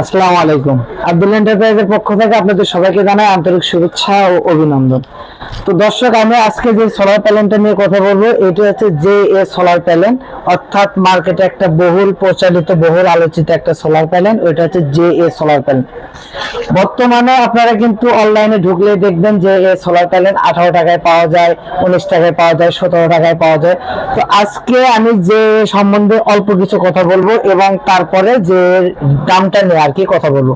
আসসালামু আলাইকুম। আব্দুল এন্টারপ্রাইজের পক্ষ থেকে আপনাদের সবাইকে জানাই আন্তরিক শুভেচ্ছা ও অভিনন্দন। তো দর্শক, আমি আজকে যে সোলার প্যানেলটা নিয়ে কথা বলব, এটি হচ্ছে জে এ সোলার প্যানেল অর্থাৎ মার্কেটে একটা বহুল প্রচারিত বহুল আলোচিত একটা সোলার প্যানেল ওইটা হচ্ছে জে এ সোলার প্যানেল বর্তমানে আপনারা কিন্তু অনলাইনে ঢুকলে দেখবেন যে এ সোলার প্যানেল আঠারো টাকায় পাওয়া যায়, উনিশ টাকায় পাওয়া যায়, সতেরো টাকায় পাওয়া যায়। তো আজকে আমি যে সম্বন্ধে অল্প কিছু কথা বলব এবং তারপরে যে দামটা নিয়ে আর কি কথা বলব।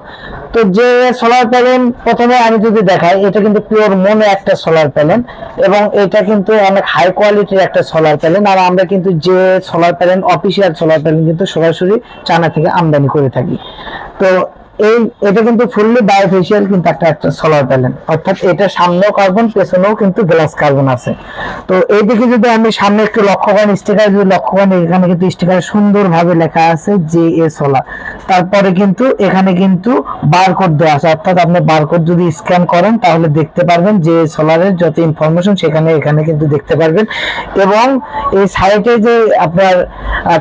তো যে সোলার প্যানেল প্রথমে আমি যদি দেখাই, এটা কিন্তু পিওর মনে একটা সোলার প্যানেল এবং এটা কিন্তু অনেক হাই কোয়ালিটির একটা সোলার প্যানেল আর আমরা কিন্তু যে solar panel official solar panel কিন্তু সরাসরি চায়না থেকে আমদানি করে থাকি। তো এই, এটা কিন্তু ফুললি বায়োফেশিয়াল কিন্তু একটা সোলার প্যানেল অর্থাৎ এটা সামনেও কার্বন পেছনেও কিন্তু গ্লাস কার্বন আছে। তো এইদিকে যদি আমি সামনে একটু লক্ষ্য করেন স্টিকার যদি লক্ষ্য করেন এখানে কিন্তু স্টিকার সুন্দরভাবে লেখা আছে জে এ সোলার তারপরে কিন্তু এখানে কিন্তু বারকোড দেওয়া আছে। অর্থাৎ আপনি বারকোড যদি স্ক্যান করেন, তাহলে দেখতে পারবেন যে সোলারের যত ইনফরমেশন সেখানে, এখানে কিন্তু দেখতে পারবেন। এবং এই সাইডে যে আপনার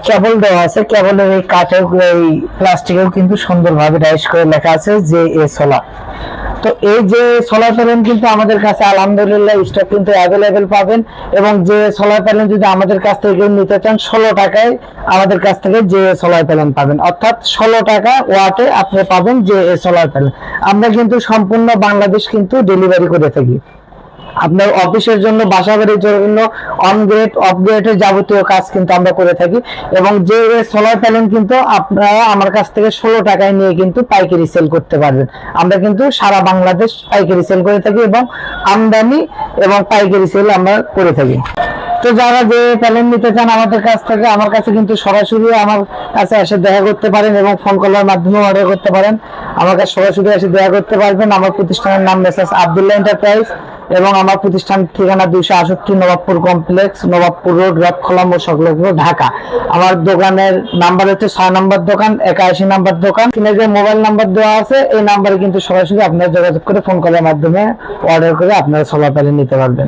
কেবল দেওয়া আছে কেবলের এই কাঠের, এই প্লাস্টিকেও কিন্তু সুন্দরভাবে ডাইস করে লেখা আছে যে এ সোলার তো এই যে সোলার প্যানেল কিন্তু আমাদের কাছে আলহামদুলিল্লাহ স্টক কিন্তু অ্যাভেলেবেল পাবেন এবং যে সোলার প্যানেল যদি আমাদের কাছ থেকে নিতে চান, ষোলো টাকায় আমাদের কাছ থেকে যে সোলার প্যানেল পাবেন। অর্থাৎ ষোলো টাকা ওয়াটে আপনি পাবেন যে সোলার প্যানেল আমরা কিন্তু সম্পূর্ণ বাংলাদেশ কিন্তু ডেলিভারি করে থাকি। আপনার অফিসের জন্য বাসা বাড়ির জন্য অন গ্রেড অফ গ্রেডের যাবতীয় কাজ কিন্তু আমরা করে থাকি। এবং যে সোলার প্যানেল কিন্তু আপনারা আমার কাছ থেকে ষোলো টাকায় নিয়ে কিন্তু পাইকারি সেল করতে পারবেন। আমরা কিন্তু সারা বাংলাদেশ পাইকারি সেল করে থাকি এবং আমদানি এবং পাইকারি সেল আমরা করে থাকি। তো যারা যে প্যানেল নিতে চান আমাদের কাছ থেকে, আমার কাছে কিন্তু সরাসরি আমার কাছে এসে দেখা করতে পারেন এবং ফোন কলের মাধ্যমে অর্ডার করতে পারেন। আমার কাছে সরাসরি এসে দেখা করতে পারবেন। আমার প্রতিষ্ঠানের নাম মেসাস আবদুল্লাহ এন্টারপ্রাইজ এবং আমার প্রতিষ্ঠান ঠিকানা দুইশো আষট্টি নবাবপুর কমপ্লেক্স, নবাবপুর রোড রথখোলা ও সংলগ্ন ঢাকা। আমার দোকানের নাম্বার হচ্ছে ছয় নম্বর দোকান, একাশি নাম্বার দোকান। কিনে যে মোবাইল নাম্বার দেওয়া আছে, এই নাম্বারে কিন্তু সরাসরি আপনারা যোগাযোগ করে ফোন কলের মাধ্যমে অর্ডার করে আপনারা সোলার নিতে পারবেন।